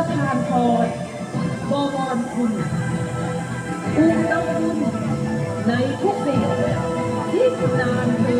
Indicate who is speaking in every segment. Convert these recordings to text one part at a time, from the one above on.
Speaker 1: ประธานพรบวรคุณอุดมคุณในทุกสิ่งที่
Speaker 2: คุณนานเธอ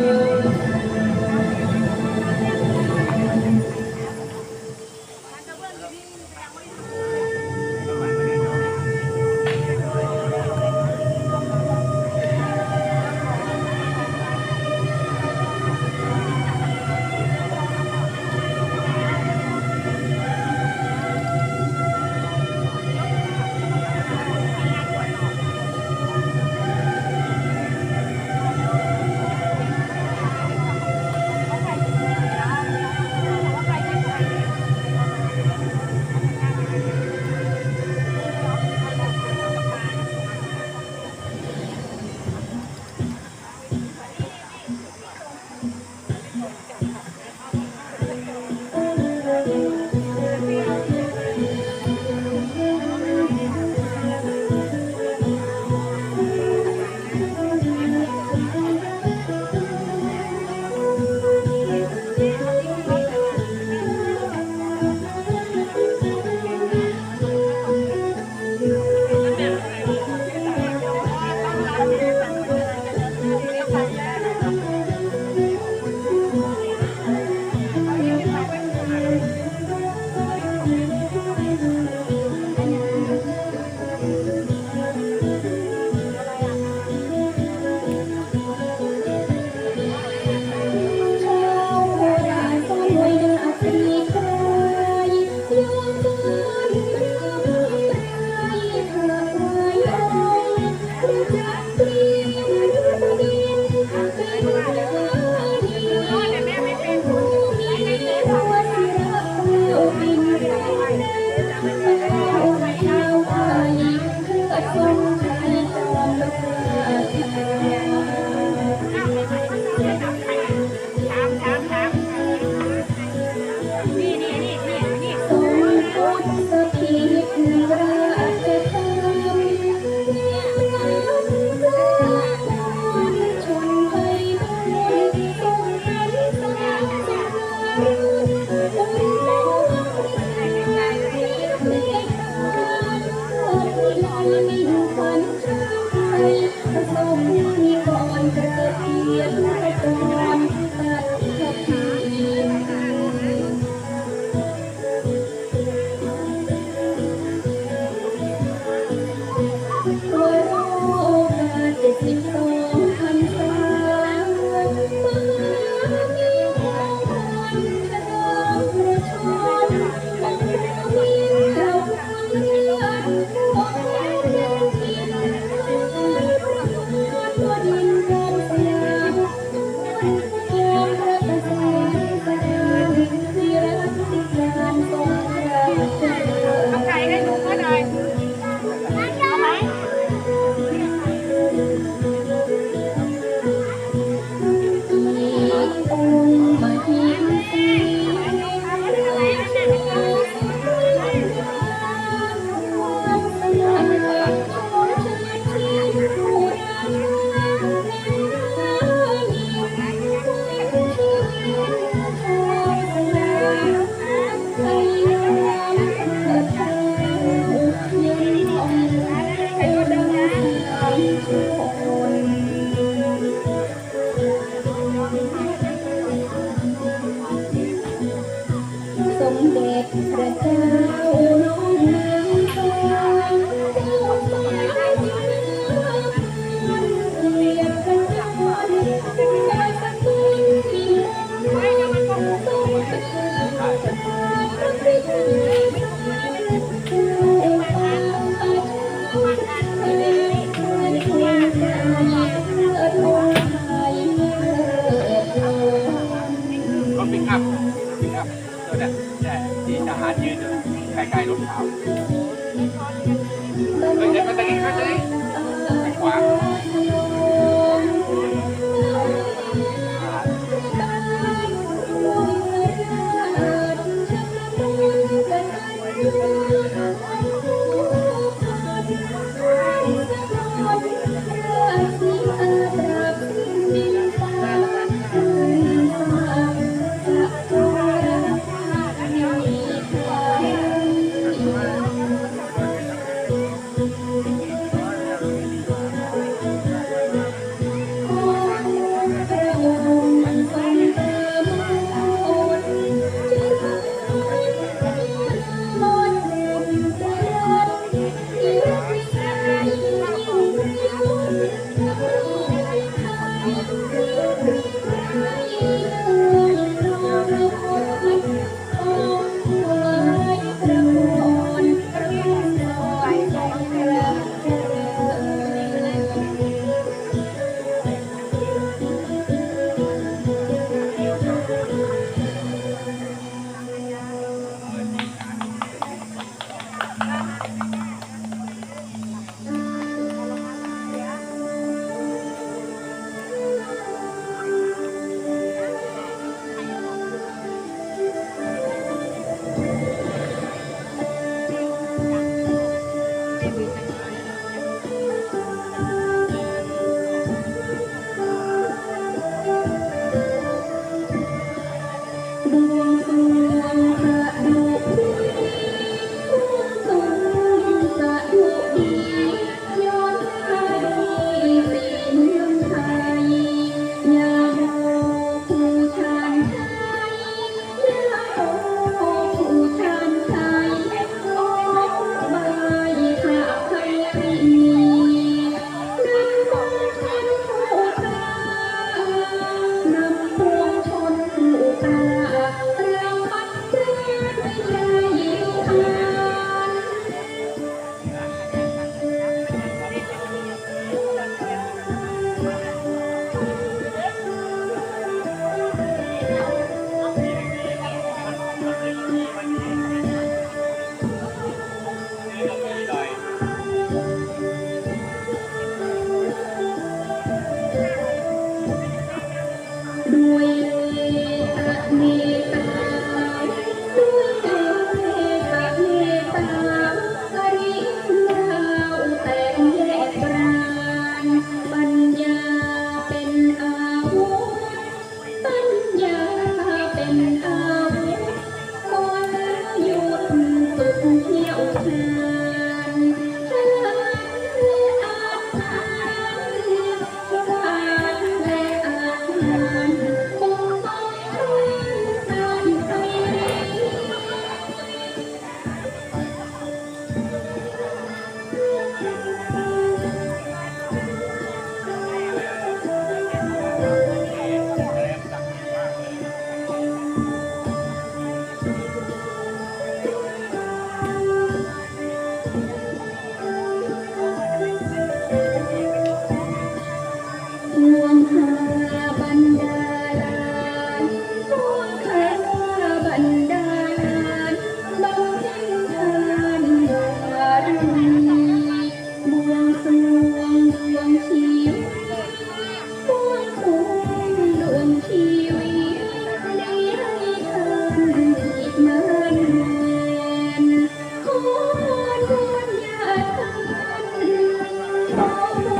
Speaker 2: 你有事？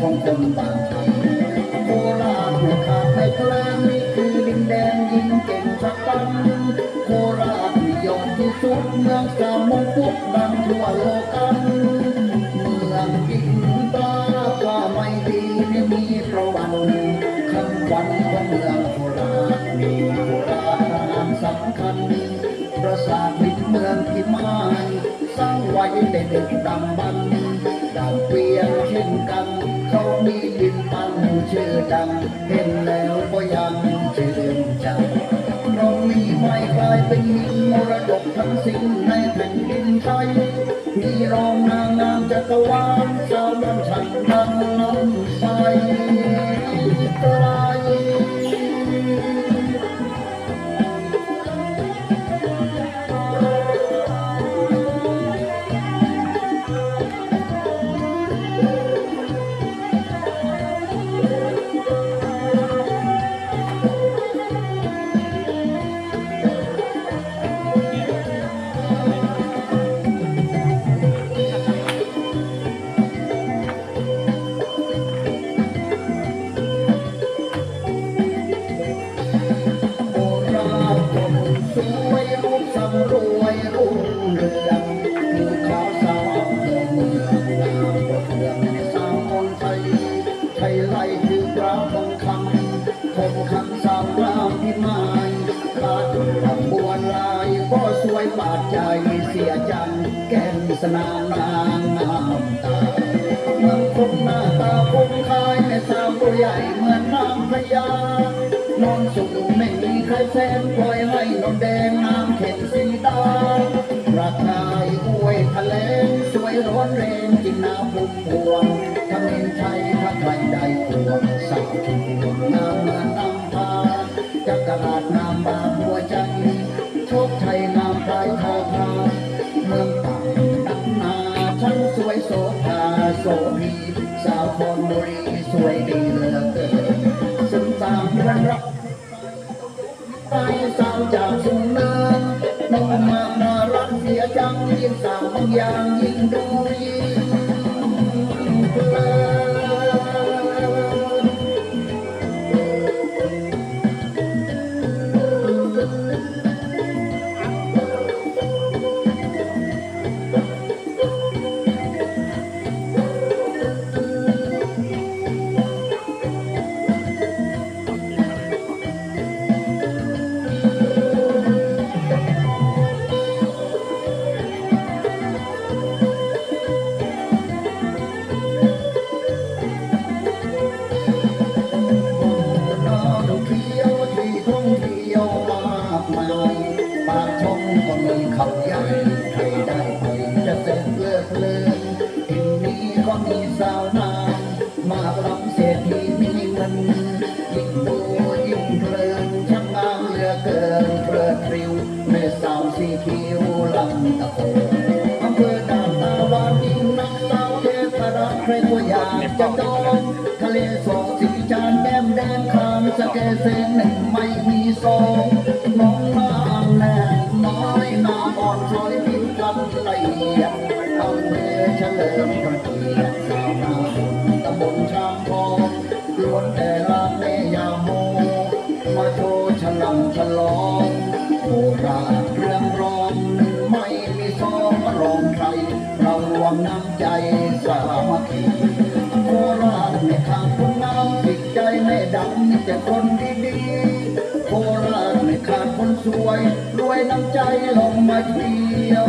Speaker 2: ของคนต่างชาติโคราชขาดไม่กลางนี่คือดินแดนยิ่งเก่งสักปันโค
Speaker 3: ราชนิยมที่สุดเมืองกามมงกุฎดังทั่วโลกันเมืองกินตา
Speaker 4: ปลาไม่ดีไม่มีประวั
Speaker 3: ติคำวันของเมืองโคราชมีโคราชนามสำคัญประสาทมิตรเมืองพิม่ยสร้างไว้ในดึกดำบรรพ์ เปรียงเช่นกันเขามีดินตั้งชื่อดังเห็นแล้วก็ยังชื่นใจเรามีไม้กลายเป็นหินมรดกทั้งสิ้นในแผ่นดินไทยมีรองนางงามจักรวาล แก้มสนางนางงามตาเมืองคงหน้าตาคงคายแม่สาวตัวใหญ่เหมือนนางพญานอนสูงไม่มีใครแสนปล่อยให้นมแดงน้ำเข็นสีดาราคายห้วยทะเลสวยร้อนแรงจิงน้ำพุ่มพวงถ้าเห็นไทยถ้าใครได้พวงสาวชุมพวงงามเหมือนนำพาจักรราชงามบาหัวใจโชคชัยงามปลายทาพาเมือง สวยโสภาโสพีสาวคอนบุรีสวยดีเหลือเกินสุนสามวันรักไปสาวจากสุนเนินน้องมาน่ารักเสียจังยิ่งสาวย่างยิ่งดู ยิ่งดูยิ่งเพลินช่างงามเหลือเกินเพลิดเพลิวแม่สาวสีคิ้วลำตะโกอำเภอด่านตาวานยิ่งนักสาวเทพรักใครก็อยากจะจองทะเลสองสีจานแก้มแดงคางสะเกเซนหนึ่งไม่มีสองน้องนางแน่น้อยน้ำอ่อนช้อยผิวกันละเอียดอำเภอเฉลิมพระเกียรติ วนแต่ลาแม่ยาโมมาโชว์ฉลองฉลองโบราณเรื่องร้องไม่มีสองรองใคร เรารวมน้ำใจสามัคคีโคราชไม่ขาดคนงามจิตใจไม่ดำมีแต่คนดีๆโคราชไม่ขาดคนสวยรวยน้ำใจลงมาเที่ยว